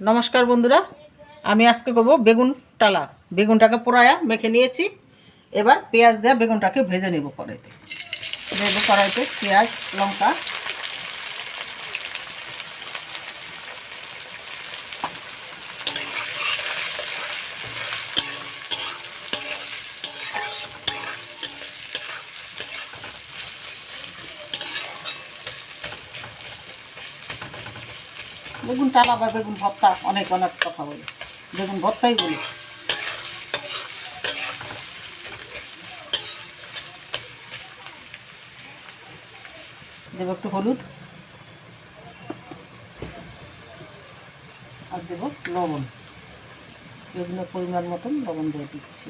নমস্কার বন্ধুরা, আমি আজকে করব বেগুন টালা। বেগুনটাকে পোড়ায়া মেখে নিয়েছি। এবার পেঁয়াজ দেওয়া বেগুনটাকে ভেজে নেব কড়াইতে। ভেজে কড়াইতে পেঁয়াজ, লঙ্কা বেগুন টালা বা বেগুন ভর্তা, অনেক অনেক কথা বলি। বেগুন ভর্তাই বলি। দেবো একটু হলুদ। আর দেবো লবণ। বিভিন্ন পরিমাণ মতন লবণ দিয়ে দিচ্ছি।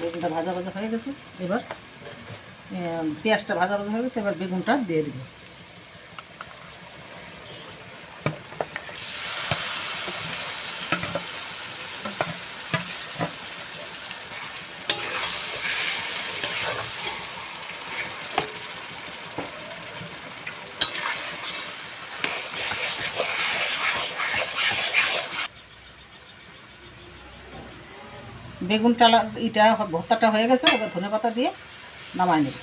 বেগুনটা ভাজা ভাজা হয়ে গেছে এবার আহ, পেঁয়াজটা ভাজা ভাজা হয়ে গেছে এবার বেগুনটা দিয়ে দিব। বেগুন টালা এটা ভর্তাটা হয়ে গেছে, এবার ধনে পাতা দিয়ে নামাই নেব।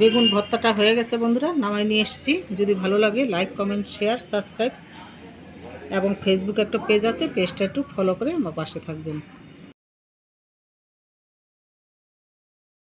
বেগুন ভর্তাটা হয়ে গেছে বন্ধুরা, নামাই নিয়ে এসেছি। যদি ভালো লাগে, লাইক, কমেন্ট, শেয়ার, সাবস্ক্রাইব। এবং ফেসবুকে একটা পেজ আছে, পেজটা একটু ফলো করে আমার পাশে থাকবেন।